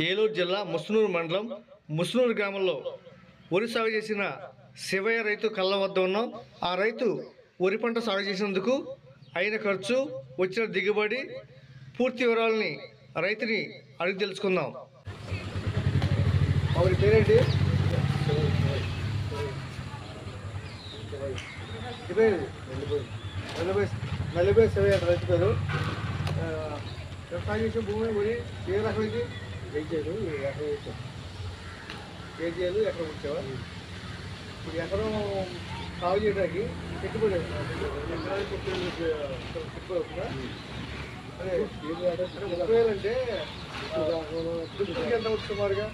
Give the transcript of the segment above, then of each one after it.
ఏలూరు జిల్లా ముస్నూరు మండలం ముస్నూరు గ్రామంలో వరి సాగు చేసిన శివయ్య రైతు కళ్ళ వద్ద ఉన్నాం. ఆ రైతు వరి పంట సాగు చేసినందుకు అయిన ఖర్చు వచ్చిన దిగుబడి పూర్తి వివరాలని రైతుని అడిగి తెలుసుకుందాం. ఆవిడ పేరేంటి? నలభై నలభై రైతు పేరు. వ్యవసాయం భూమి ఏ రకమైంది? కేజీలు ఎకరం వచ్చావు? కేజీలు ఎకరం వచ్చావా? ఇప్పుడు ఎకరం సాగు చేయడానికి పెట్టుబడి పెట్టుబడి అవుతుందా అదే ముప్పై వేలు అంటే ఎంత అవుతుంది సుమారుగా?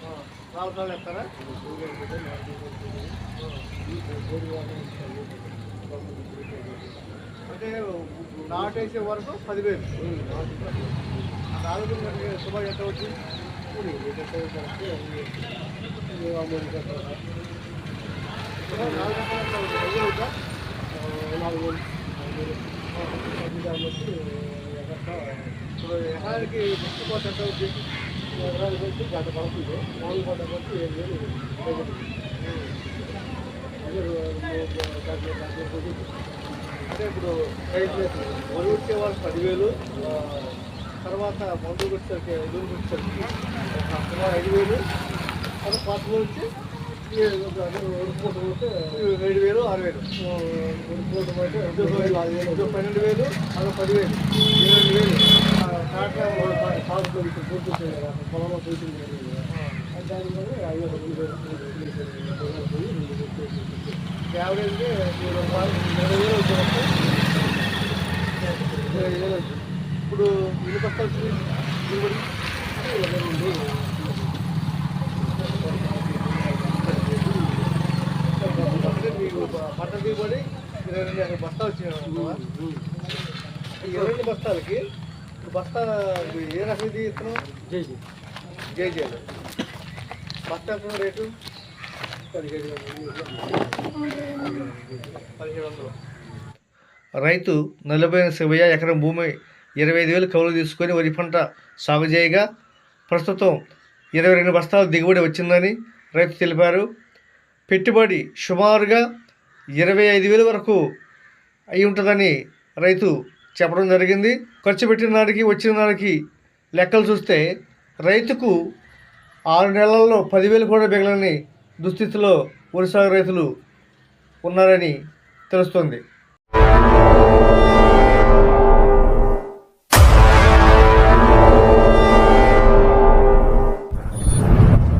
ఆ, నాలుగు సార్లు వేస్తారా? అంటే నాటేసే వరకు పదివేలు. నాలుగు సుమారు ఎంత వచ్చింది ఎకరానికి ఫస్ట్ కోట ఎంత వచ్చింది ఎకరానికి వచ్చి గంట పడుతుంది నాలుగు కోట వచ్చి ఏడు వేలు అంటే ఇప్పుడు రైతు వరి వచ్చే వాళ్ళకి పదివేలు తర్వాత మందు వచ్చేసరికి ఎదురు వచ్చేసరికి ఒక సుమారు ఐదు వేలు తర్వాత పాత్ర వచ్చి ఏడు వేలు ఆరు వేలు ఇది పన్నెండు వేలు అదో పదివేలు ఇరవై వేలు పొలంలో పోతుంది దానివల్ల ఐదు ఇరవై రూపాయలు ఇరవై వేలు వచ్చినట్టు ఇరవై వేలు వచ్చింది ఇప్పుడు దిగుబడి ఇరవై పంట దిగుబడి ఇరవై రెండు బస్తాలు వచ్చినాయి ఈ ఇరవై రెండు బస్తాలకి బస్తా ఇది ఏ రకం ఇది ఇస్తున్నాం జేజీ జేజేలు బస్తా రేటు పదిహేడు పదిహేడు వందలు రైతు నలభై శివయ్య ఎకరం భూమి ఇరవై ఐదు వేలు కౌలు తీసుకొని వరి పంట సాగు చేయగా ప్రస్తుతం ఇరవై రెండు బస్తాలు దిగుబడి వచ్చిందని రైతు తెలిపారు. పెట్టుబడి సుమారుగా ఇరవై ఐదు వేల వరకు అయి ఉంటుందని రైతు చెప్పడం జరిగింది. ఖర్చు పెట్టిన నాటికి వచ్చిన నాటికి లెక్కలు చూస్తే రైతుకు ఆరు నెలల్లో పదివేలు కూడా మిగలని దుస్థితిలో వరి సాగు రైతులు ఉన్నారని తెలుస్తుంది.